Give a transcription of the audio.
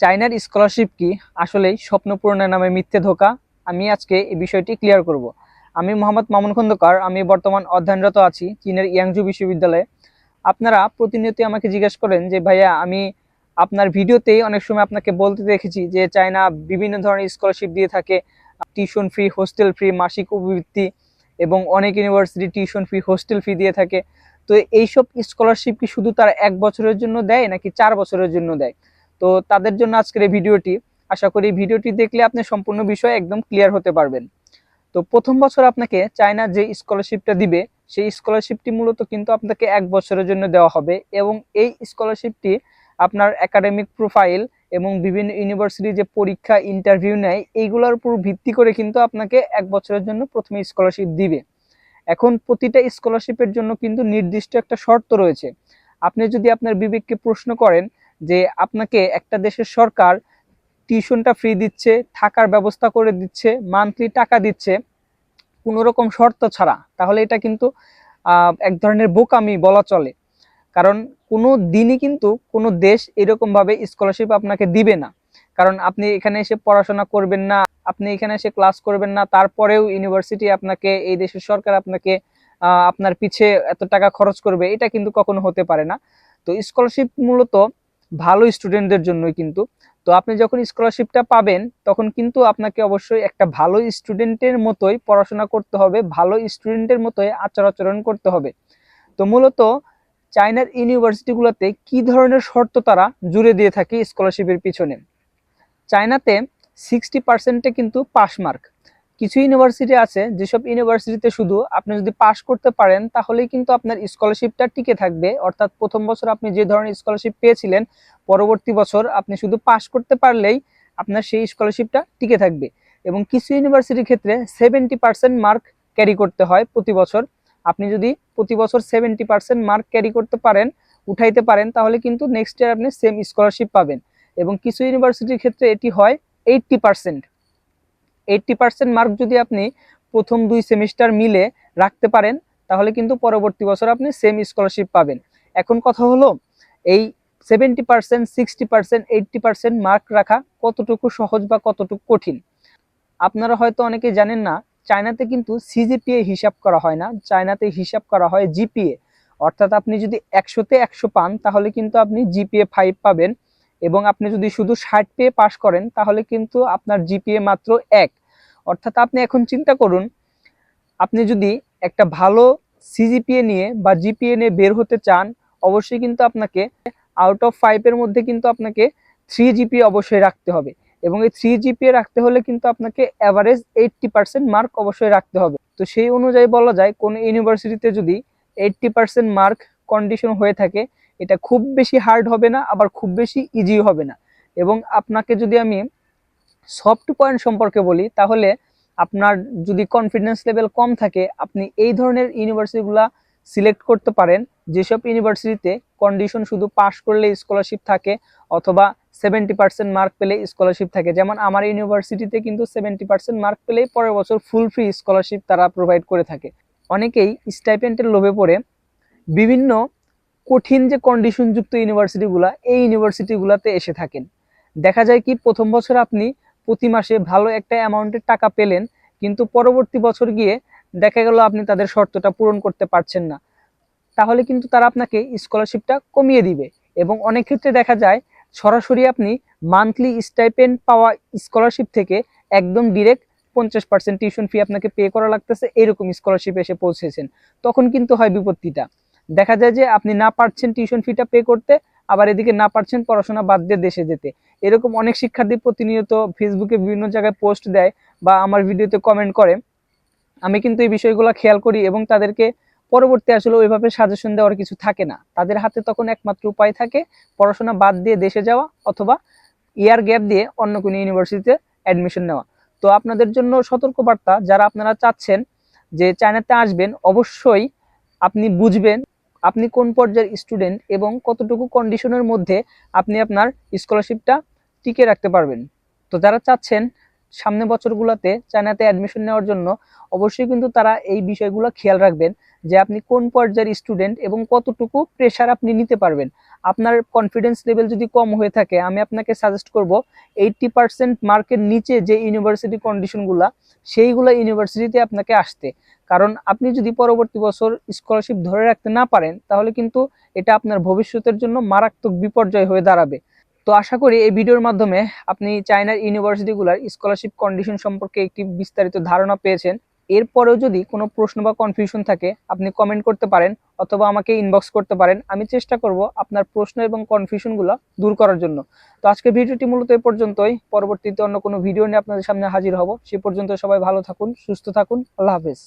চায়নার স্কলারশিপ কি? আসলেই স্বপ্ন পূরণের নামে মিথ্যে ধোকা। আমি আজকে এই বিষয়টি ক্লিয়ার করব। আমি মোহাম্মদ মামুন খন্দকার, আমি বর্তমান অধ্যয়নরত আছি চীনের ইয়াংজু বিশ্ববিদ্যালয়ে। আপনারা প্রতিনিয়ত আমাকে জিজ্ঞেস করেন যে, ভাইয়া, আমি আপনার ভিডিওতেই অনেক সময় আপনাকে বলতে দেখেছি যে, চায়না বিভিন্ন ধরনের স্কলারশিপ দিয়ে থাকে। টিউশন ফ্রি হোস্টেল ফ্রি মাসিক উপবৃত্তি এবং অনেক university tuition fee hostel fee দিয়ে থাকে। তো এইসব স্কলারশিপ কি শুধু তারা এক বছরের জন্য দেয় নাকি চার বছরের জন্য দেয়? তো তাদের জন্য আজকের এই ভিডিওটি। আশা করি ভিডিওটি দেখলে আপনি সম্পূর্ণ বিষয় একদম ক্লিয়ার হতে পারবেন। তো প্রথম বছর আপনাকে চায়না যে স্কলারশিপটা দিবে, সেই স্কলারশিপটি মূলত কিন্তু আপনাকে এক বছরের জন্য দেওয়া হবে এবং এই স্কলারশিপটি আপনার একাডেমিক প্রোফাইল এবং বিভিন্ন ইউনিভার্সিটি যে পরীক্ষা ইন্টারভিউ নেয়, এইগুলোর উপর ভিত্তি করে কিন্তু আপনাকে এক বছরের জন্য প্রথমে স্কলারশিপ দিবে। এখন প্রতিটা স্কলারশিপের জন্য কিন্তু নির্দিষ্ট একটা শর্ত রয়েছে। আপনি যদি আপনার বিবেককে প্রশ্ন করেন যে আপনাকে একটা দেশের সরকার টিউশনটা ফ্রি দিচ্ছে, থাকার ব্যবস্থা করে দিচ্ছে মান্থলি টাকা দিচ্ছে, কোনো রকম শর্ত ছাড়া, তাহলে এটা কিন্তু এক ধরনের বোকামি বলা চলে। কারণ কোনো দিনই কিন্তু কোনো দেশ এরকমভাবে স্কলারশিপ আপনাকে দিবে না। কারণ আপনি এখানে এসে পড়াশোনা করবেন না, আপনি এখানে এসে ক্লাস করবেন না, তারপরেও ইউনিভার্সিটি আপনাকে, এই দেশের সরকার আপনাকে আপনার পিছে এত টাকা খরচ করবে, এটা কিন্তু কখনো হতে পারে না। তো স্কলারশিপ মূলত ভালো স্টুডেন্টদের জন্যই কিন্তু। তো আপনি যখন স্কলারশিপটা পাবেন, তখন কিন্তু আপনাকে অবশ্যই একটা ভালো স্টুডেন্টের মতোই পড়াশোনা করতে হবে, ভালো স্টুডেন্টের মতোই আচার আচরণ করতে হবে। তো মূলত চায়নার ইউনিভার্সিটিগুলোতে কি ধরনের শর্ত তারা জুড়ে দিয়ে থাকে স্কলারশিপের পিছনে? চায়নাতে সিক্সটি পার্সেন্টে কিন্তু পাস মার্ক কিছু ইউনিভার্সিটি আছে, যেসব ইউনিভার্সিটিতে শুধু আপনি যদি পাস করতে পারেন, তাহলেই কিন্তু আপনার স্কলারশিপটা টিকে থাকবে। অর্থাৎ প্রথম বছর আপনি যে ধরনের স্কলারশিপ পেয়েছিলেন, পরবর্তী বছর আপনি শুধু পাস করতে পারলেই আপনার সেই স্কলারশিপটা টিকে থাকবে। এবং কিছু ইউনিভার্সিটির ক্ষেত্রে সেভেন্টি পার্সেন্ট মার্ক ক্যারি করতে হয় প্রতি বছর। আপনি যদি প্রতি বছর সেভেন্টি পার্সেন্ট মার্ক ক্যারি করতে পারেন, উঠাইতে পারেন, তাহলে কিন্তু নেক্সট ইয়ার আপনি সেম স্কলারশিপ পাবেন। এবং কিছু ইউনিভার্সিটির ক্ষেত্রে এটি হয় eighty percent eighty percent mark যদি আপনি প্রথম দুই সেমিস্টার মিলে রাখতে পারেন, তাহলে কিন্তু পরবর্তী বছর আপনি সেম স্কলারশিপ পাবেন। এখন কথা হলো, এই seventy percent sixty percent eighty percent mark রাখা কতটুকু সহজ বা কতটুকু কঠিন? আপনারা হয়তো অনেকে জানেন না, চায়নাতে কিন্তু সিজিপিএ হিসাব করা হয় না। চায়নাতে হিসাব করা হয় জিপিএ অর্থাৎ আপনি যদি একশোতে একশো পান, তাহলে কিন্তু আপনি জিপিএ ফাইভ পাবেন এবং আপনি যদি শুধু ষাট পেয়ে পাশ করেন, তাহলে কিন্তু আপনার জিপিএ মাত্র এক। অর্থাৎ আপনি এখন চিন্তা করুন, আপনি যদি একটা ভালো সিজিপিএ নিয়ে বা জিপিএ নিয়ে বের হতে চান, অবশ্যই কিন্তু আপনাকে আউট অফ ফাইভের মধ্যে কিন্তু আপনাকে থ্রি জিপিএ অবশ্যই রাখতে হবে এবং এই থ্রি জিপিএ রাখতে হলে কিন্তু আপনাকে অ্যাভারেজ এইটটি পার্সেন্ট মার্ক অবশ্যই রাখতে হবে। তো সেই অনুযায়ী বলা যায়, কোন ইউনিভার্সিটিতে যদি এইটটি পার্সেন্ট মার্ক কন্ডিশন হয়ে থাকে, এটা খুব বেশি হার্ড হবে না, আবার খুব বেশি ইজি হবে না। এবং আপনাকে যদি আমি সফট পয়েন্ট সম্পর্কে বলি, তাহলে আপনার যদি কনফিডেন্স লেভেল কম থাকে, আপনি এই ধরনের ইউনিভার্সিটিগুলা সিলেক্ট করতে পারেন। যেসব ইউনিভার্সিটিতে কন্ডিশন শুধু পাস করলে স্কলারশিপ থাকে, অথবা সেভেন্টি পার্সেন্ট মার্ক পেলে স্কলারশিপ থাকে। যেমন আমার ইউনিভার্সিটিতে কিন্তু সেভেন্টি পার্সেন্ট মার্ক পেলেই পরের বছর ফুল ফ্রি স্কলারশিপ তারা প্রোভাইড করে থাকে। অনেকেই স্টাইপেন্টের লোভে পড়ে। বিভিন্ন কঠিন যে কন্ডিশনযুক্ত ইউনিভার্সিটিগুলা এই ইউনিভার্সিটিগুলোতে এসে থাকেন। দেখা যায় কি, প্রথম বছর আপনি প্রতি মাসে ভালো একটা অ্যামাউন্টের টাকা পেলেন, কিন্তু পরবর্তী বছর গিয়ে দেখা গেল আপনি তাদের শর্তটা পূরণ করতে পারছেন না। তাহলে কিন্তু তারা আপনাকে স্কলারশিপটা কমিয়ে দিবে এবং অনেক ক্ষেত্রে দেখা যায় সরাসরি আপনি মান্থলি স্টাইপেন্ড পাওয়া স্কলারশিপ থেকে একদম ডিরেক্ট পঞ্চাশ পার্সেন্ট টিউশন ফি আপনাকে পে করা লাগতেছে, এরকম স্কলারশিপ এসে পৌঁছেছেন। তখন কিন্তু হয় বিপত্তিটা। দেখা যায় যে আপনি না পারছেন টিউশন ফিটা পে করতে আবার এদিকে না পারছেন পড়াশোনা বাদ দিয়ে দেশে যেতে। এরকম অনেক শিক্ষার্থী প্রতিনিয়ত ফেসবুকে বিভিন্ন জায়গায় পোস্ট দেয় বা আমার ভিডিওতে কমেন্ট করে। আমি কিন্তু এই বিষয়গুলো খেয়াল করি এবং তাদেরকে পরবর্তী আসলে ওইভাবে সাজেশন দেওয়ার কিছু থাকে না। তাদের হাতে তখন একমাত্র উপায় থাকে পড়াশোনা বাদ দিয়ে দেশে যাওয়া অথবা ইয়ার গ্যাপ দিয়ে অন্য কোনো ইউনিভার্সিটিতে অ্যাডমিশন নেওয়া। তো আপনাদের জন্য সতর্কবার্তা, যারা আপনারা চাচ্ছেন যে চায়নাতে আসবেন, অবশ্যই আপনি বুঝবেন আপনি কোন পর্যায়ের স্টুডেন্ট এবং কতটুকু কন্ডিশনের মধ্যে আপনি আপনার স্কলারশিপটা টিকে রাখতে পারবেন? তো যারা চাচ্ছেন সামনে বছরগুলোতে চায়নাতে অ্যাডমিশন নেওয়ার জন্য, অবশ্যই কিন্তু তারা এই বিষয়গুলো খেয়াল রাখবেন। যে আপনি কোন পর্যায়ের স্টুডেন্ট এবং কতটুকু প্রেশার আপনি নিতে পারবেন। আপনার কনফিডেন্স লেভেল যদি কম হয়ে থাকে, আমি আপনাকে সাজেস্ট করব এইটটি পার্সেন্ট মার্কের নিচে যে ইউনিভার্সিটি কন্ডিশনগুলা সেইগুলো ইউনিভার্সিটিতে আপনাকে আসতে। কারণ আপনি যদি পরবর্তী বছর স্কলারশিপ ধরে রাখতে না পারেন, তাহলে কিন্তু এটা আপনার ভবিষ্যতের জন্য মারাত্মক বিপর্যয় হয়ে দাঁড়াবে। তো আশা করি এই ভিডিওর মাধ্যমে আপনি চায়নার ইউনিভার্সিটিগুলোর স্কলারশিপ কন্ডিশন সম্পর্কে একটি বিস্তারিত ধারণা পেয়েছেন। এরপরেও যদি কোনো প্রশ্ন বা কনফিউশন থাকে, আপনি কমেন্ট করতে পারেন অথবা আমাকে ইনবক্স করতে পারেন। আমি চেষ্টা করব আপনার প্রশ্ন এবং কনফিউশনগুলো দূর করার জন্য। তো আজকের ভিডিওটি মূলত এ পর্যন্তই। পরবর্তীতে অন্য কোনো ভিডিও নিয়ে আপনাদের সামনে হাজির হব। সে পর্যন্ত সবাই ভালো থাকুন, সুস্থ থাকুন। আল্লাহ হাফেজ।